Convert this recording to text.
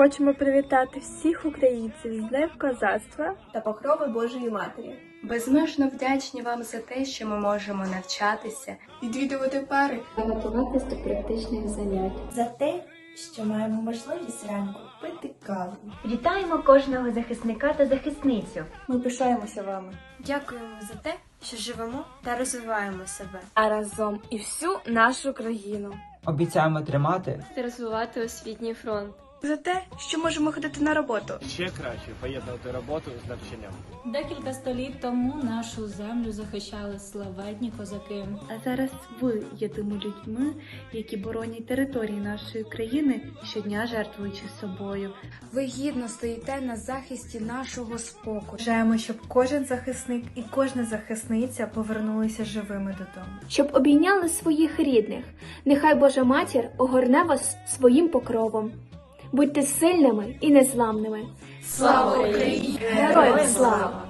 Хочемо привітати всіх українців з Днем козацтва. та покрови Божої Матері. Безмежно вдячні вам за те, що ми можемо навчатися, Відвідувати пари, готуватись до практичних занять. за те, що маємо можливість ранку пити каву. Вітаємо кожного захисника та захисницю. ми пишаємося вами. Дякуємо за те, що живемо та розвиваємо себе. А разом і всю нашу країну. Обіцяємо тримати та Розвивати освітній фронт. За те, що можемо ходити на роботу. Ще краще поєднувати роботу з навчанням. Декілька століть тому нашу землю захищали славетні козаки. А зараз ви є тими людьми, які боронять території нашої країни, щодня жертвуючи собою. ви гідно стоїте на захисті нашого спокою. Бажаємо, щоб кожен захисник і кожна захисниця повернулися живими додому. Щоб обійняли своїх рідних. Нехай Божа матір огорне вас своїм покровом. Будьте сильними і незламними. Слава Україні! Героям слава!